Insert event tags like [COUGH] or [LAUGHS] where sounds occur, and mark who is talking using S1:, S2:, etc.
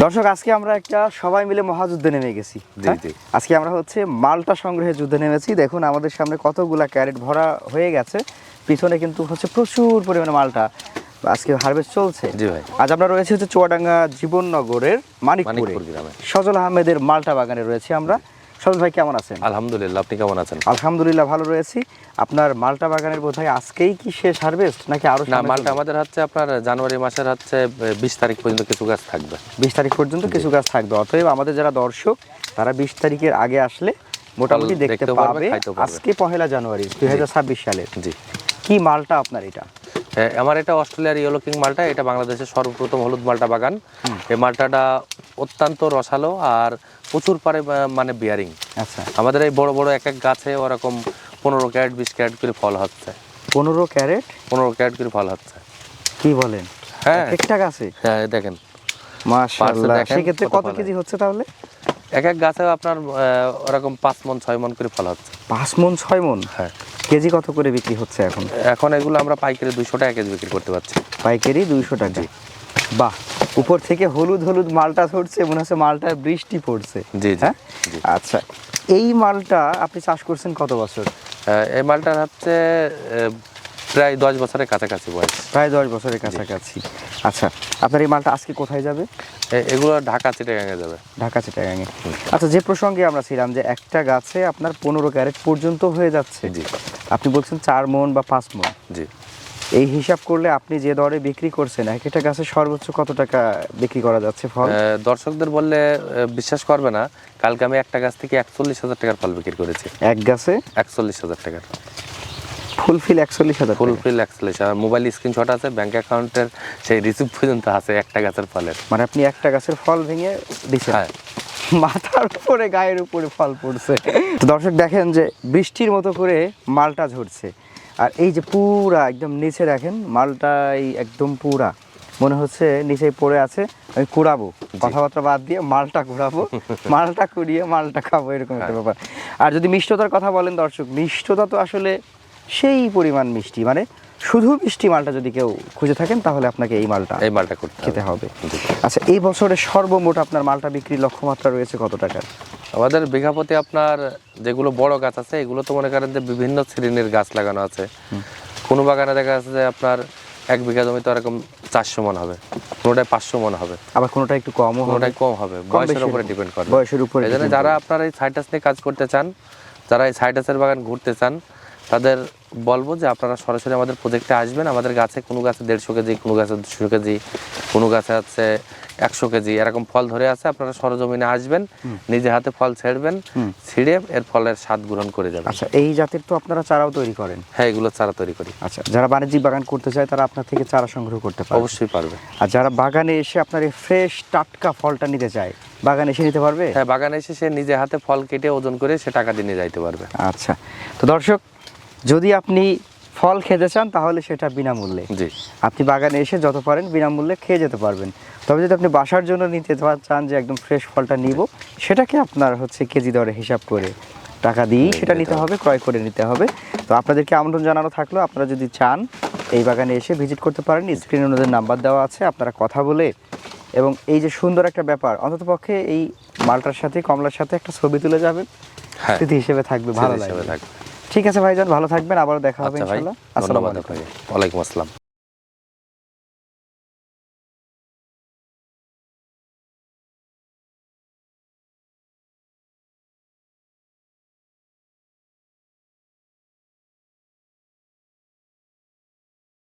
S1: দর্শক আজকে আমরা একটা সবাই মিলে মহাযুদ্ধে নেমে গেছি। হ্যাঁ? আজকে আমরা হচ্ছে মালটা সংগ্রহে যুদ্ধে নেমেছি। দেখুন আমাদের সামনে কতগুলা ক্যারেট ভরা হয়ে গেছে। পিছনে কিন্তু হচ্ছে প্রচুর পরিমাণে মালটা আজকে হারভেস্ট চলছে।
S2: জি ভাই।
S1: আজ আমরা রয়েছে হচ্ছে চুয়াডাঙ্গা জীবননগরের মানিকপুর
S2: গ্রামে।
S1: সজল আহমেদের মালটা বাগানে রয়েছে আমরা। সজল ভাই কেমন আছেন?
S2: আলহামদুলিল্লাহ আপনি কেমন আছেন?
S1: আলহামদুলিল্লাহ ভালো রয়েছি। আপনার মালটা বাগানের বোধহয় আজকেই কি শেষ হারভেস্ট নাকি আরও
S2: না মালটা আমাদের হচ্ছে আপনার জানুয়ারি মাসের হচ্ছে বিশ তারিখ পর্যন্ত কিছু গাছ থাকবে।
S1: বিশ তারিখ পর্যন্ত কিছু গাছ থাকবে। অতএব আমাদের যারা দর্শক তারা বিশ তারিখের আগে আসলে মোটামুটি দেখতে পাবে। আজকে পহেলা জানুয়ারি দুই হাজার ছাব্বিশ সালে
S2: জি।
S1: কি মালটা আপনার এটা?
S2: আমার এটা অস্ট্রেলিয়ার ইয়েলো কিং মালটা এটা বাংলাদেশের সর্বপ্রথম হলুদ মালটা বাগান। এই মালটাটা অত্যন্ত রসালো আর প্রচুর পারে মানে বিয়ারিং
S1: আচ্ছা।
S2: আমাদের এই বড় বড় এক এক গাছে ওরকম পনেরো ক্যারেট বিশ ক্যারেট করে ফল হচ্ছে।
S1: পনেরো ক্যারেট?
S2: পনেরো ক্যারেট করে ফল হচ্ছে।
S1: কি বলেন?
S2: হ্যাঁ।
S1: ঠিকঠাক আছে?
S2: হ্যাঁ দেখেন।
S1: মাশাআল্লাহ। সেক্ষেত্রে
S2: কত
S1: কত কেজি হচ্ছে তাহলে?
S2: এক এক গাছে আপনার ওরকম পাঁচ মন ছয় মন করে ফল হচ্ছে।
S1: পাঁচ মন ছয় মন?
S2: হ্যাঁ।
S1: কেজি কত করে বিক্রি হচ্ছে এখন?
S2: এখন এগুলো আমরা পাইকারি দুইশো টাকা কেজি বিক্রি করতে পারছি।
S1: পাইকারি দুইশো টাকা। বাহ উপর থেকে হলুদ হলুদ মালটা ধরছে মনে হচ্ছে মালটায় বৃষ্টি পড়ছে।
S2: জি,
S1: হ্যাঁ? আচ্ছা এই মালটা আপনি চাষ করছেন কত বছর?
S2: এই মালটা হচ্ছে প্রায় দশ বছরের কাছাকাছি বয়স।
S1: প্রায় দশ বছরের কাছাকাছি। আচ্ছা আপনার এই মালটা আজকে কোথায় যাবে?
S2: এগুলো ঢাকা চিটাগাঙে যাবে।
S1: ঢাকা চিটাগাঙে। আচ্ছা যে প্রসঙ্গে আমরা ছিলাম যে একটা গাছে আপনার পনেরো ক্যারেট পর্যন্ত হয়ে যাচ্ছে।
S2: জি।
S1: আপনি বলছেন চার মন বা পাঁচ মন।
S2: জি।
S1: এই হিসাব করলে আপনি যে দরে বিক্রি করছেন এক একটা গাছে সর্বোচ্চ কত টাকা বিক্রি করা যাচ্ছে ফল?
S2: দর্শকদের বললে বিশ্বাস করবে না। কালকে আমি একটা গাছ থেকে একচল্লিশ হাজার টাকার ফল বিক্রি করেছি।
S1: এক গাছে?
S2: একচল্লিশ হাজার টাকার।
S1: ফুলফিল একচল্লিশ হাজার
S2: একচল্লিশ আর মোবাইল স্ক্রিনশট আছে ব্যাংক অ্যাকাউন্টের সেই পর্যন্ত আছে একটা গাছের ফলের।
S1: মানে আপনি একটা গাছের ফল ভেঙে দিচ্ছেন
S2: হ্যাঁ।
S1: মাথার উপরে গায়ের উপরে ফল পড়ছে। তো দর্শক দেখেন যে বৃষ্টির মতো করে মালটা ঝরছে। আর এই যে পুরা একদম নিচে দেখেন মালটা এই একদম পুরা। মনে হচ্ছে নিচে পড়ে আছে আমি কুড়াবো। কথাবার্তা বাদ দিয়ে মালটা কুড়াবো। [LAUGHS] মালটা কুড়িয়ে মালটা খাব এরকম একটা ব্যাপার। আর যদি মিষ্টতার কথা বলেন দর্শক মিষ্টতা তো আসলে সেই পরিমাণ মিষ্টি মানে শুধু মিষ্টি মালটা যদি কেউ খুঁজে থাকেন তাহলে আপনাকে এই মালটা
S2: এই মালটা
S1: খেতে হবে। আচ্ছা এই বছরে সর্বমোট আপনার মালটা বিক্রির লক্ষ্যমাত্রা রয়েছে কত টাকার?
S2: আমাদের বিঘাপতি আপনার যেগুলো বড় গাছ আছে এগুলো তো মনে করেন যে বিভিন্ন শ্রেণির গাছ লাগানো আছে। কোনো বাগানে দেখা যাচ্ছে যে আপনার এক বিঘা জমিতে এরকম চারশো মন হবে কোনোটায় পাঁচশো মন হবে।
S1: আবার কোনোটা একটু কম হবে।
S2: কোনোটায় কম হবে বয়সের উপরে ডিপেন্ড করে।
S1: বয়সের উপরে
S2: যারা আপনার এই সাইটাস নিয়ে কাজ করতে চান যারা এই সাইটাসের বাগান ঘুরতে চান তাদের বলব যে আপনারা সরাসরি আমাদের প্রজেক্টে আসবেন। আমাদের গাছে কোনো গাছে দেড়শো কেজি কোনো গাছে দুশো কেজি কোনো গাছে আছে একশো কেজি এরকম ফল ধরে আছে। আপনারা সরজমিনে আসবেন নিজে হাতে ফল ছেড়বেন ছিঁড়ে এর ফলের স্বাদ গ্রহণ করে যাবেন।
S1: আচ্ছা এই জাতের তো আপনারা চারাও তৈরি করেন?
S2: হ্যাঁ এগুলো চারা তৈরি করি।
S1: আচ্ছা যারা বাণিজ্যিক বাগান করতে চায় তারা আপনার থেকে চারা সংগ্রহ করতে পারে
S2: অবশ্যই পারবে।
S1: আর যারা বাগানে এসে আপনার এই ফ্রেশ টাটকা ফলটা নিতে চায় বাগানে এসে নিতে পারবে?
S2: হ্যাঁ বাগানে এসে সে নিজে হাতে ফল কেটে ওজন করে সে টাকা দিয়ে নিয়ে যাইতে পারবে।
S1: আচ্ছা তো দর্শক যদি আপনি ফল খেতে চান তাহলে সেটা বিনামূল্যে।
S2: জি।
S1: আপনি বাগানে এসে যত পারেন বিনামূল্যে খেয়ে যেতে পারবেন। তবে যদি আপনি বাসার জন্য নিতে চান যে একদম ফ্রেশ ফলটা নিব সেটাকে আপনার হচ্ছে কেজি দরে হিসাব করে টাকা দিয়েই সেটা নিতে হবে ক্রয় করে নিতে হবে। তো আপনাদেরকে আমন্ত্রণ জানানো থাকল আপনারা যদি চান এই বাগানে এসে ভিজিট করতে পারেন স্ক্রিনে ওনাদের নাম্বার দেওয়া আছে আপনারা কথা বলে এবং এই যে সুন্দর একটা ব্যাপার অন্ততপক্ষে এই মালটার সাথে কমলার সাথে একটা ছবি তুলে যাবেন।
S2: হ্যাঁ।
S1: স্মৃতি হিসেবে থাকবে ভালো লাগবে।
S2: থাকবে।
S1: ঠিক আছে ভাইজান ভালো থাকবেন আবার দেখা হবে
S2: আচ্ছা
S1: ইনশাআল্লাহ আসসালামু আলাইকুম।
S2: ওয়া ওয়ালাইকুম আসসালাম।